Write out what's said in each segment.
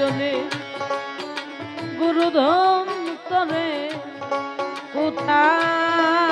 ভজনে গুরুধন তরে কোথায়?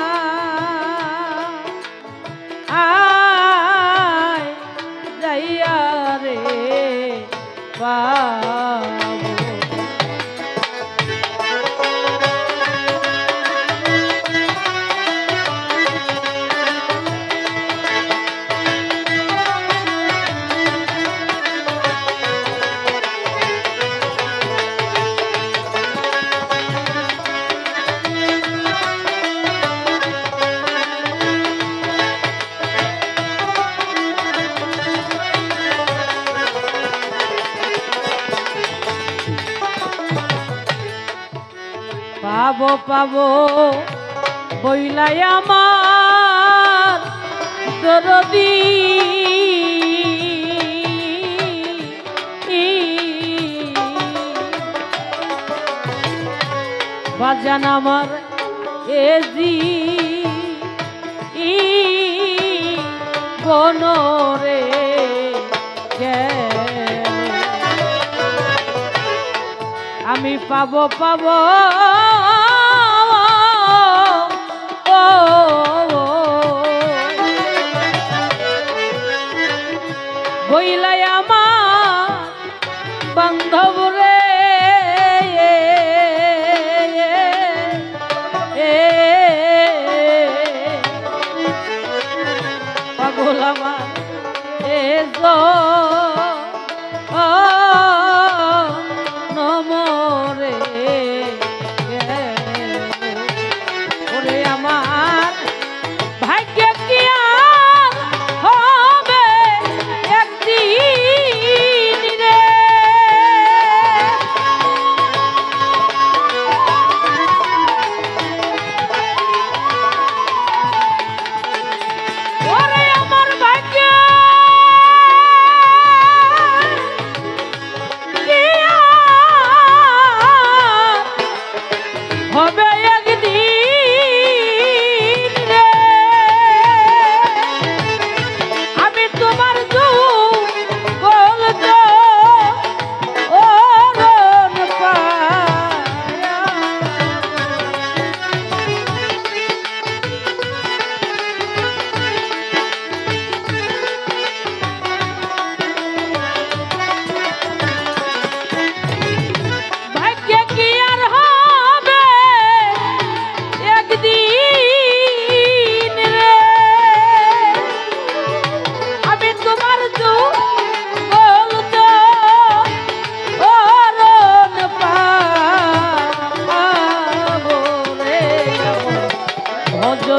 পাবো পাবো। বইলাই আমার দরদি। বাজান আমার এজি ই বনরে আমি পাবো পাবো। বইলাই আমার বান্ধব রে। পাগল আমার এ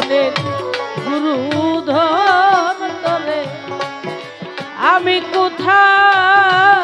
তোদের গুরু ধন আমি কোথায়